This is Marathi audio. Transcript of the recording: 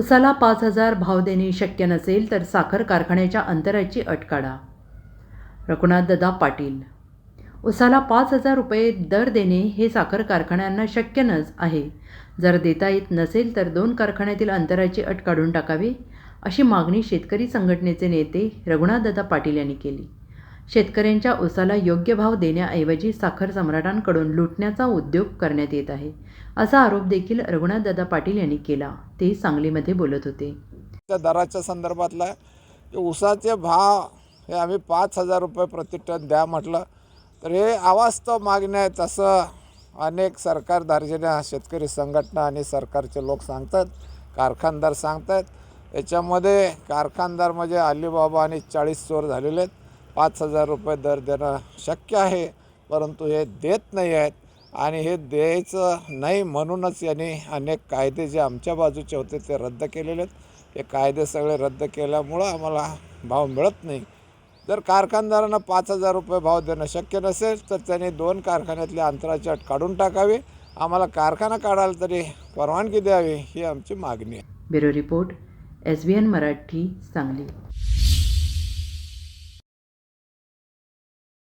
उसाला पाच हजार भाव देणे शक्य नसेल तर साखर कारखान्याच्या अंतराची अट काढा रघुनाथदादा पाटील उसाला पाच हजार रुपये दर देणे हे साखर कारखान्यांना शक्य नच आहे. जर देता येत नसेल तर दोन कारखान्यातील अंतराची अट काढून टाकावी अशी मागणी शेतकरी संघटनेचे नेते रघुनाथदादा पाटील यांनी केली. शेतकऱ्यांच्या ऊसाला योग्य भाव देण्याऐवजी साखर सम्राटांकडून लुटण्याचा उद्योग करण्यात येत आहे असा आरोप देखील रघुनाथदादा पाटील यांनी केला. ते सांगलीमध्ये बोलत होते. त्या दराच्या संदर्भातला ऊसाचे भाव हे आम्ही पाच हजार रुपये प्रतिटन द्या म्हटलं तर हे अवास्तव मागणी आहे तसं अनेक सरकार दार्जिन्या शेतकरी संघटना आणि सरकारचे लोक सांगतात कारखानदार सांगतात. याच्यामध्ये कारखानदार म्हणजे अलिबाबा आणि चाळीस चोर झालेले आहेत. पाच हजार रुपये दर देणं शक्य आहे परंतु हे देत नाही आहेत. आणि हे द्यायचं नाही म्हणूनच यांनी अनेक कायदे जे आमच्या बाजूचे होते ते रद्द केलेले आहेत. हे कायदे सगळे रद्द केल्यामुळं आम्हाला भाव मिळत नाही. जर कारखानदारांना पाच हजार रुपये भाव देणं शक्य नसेल तर त्यांनी दोन कारखान्यातली अंतराची अट काढून टाकावी. आम्हाला कारखाना काढायला तरी परवानगी द्यावी ही आमची मागणी आहे. Bureau report S B N Marathi Sangli.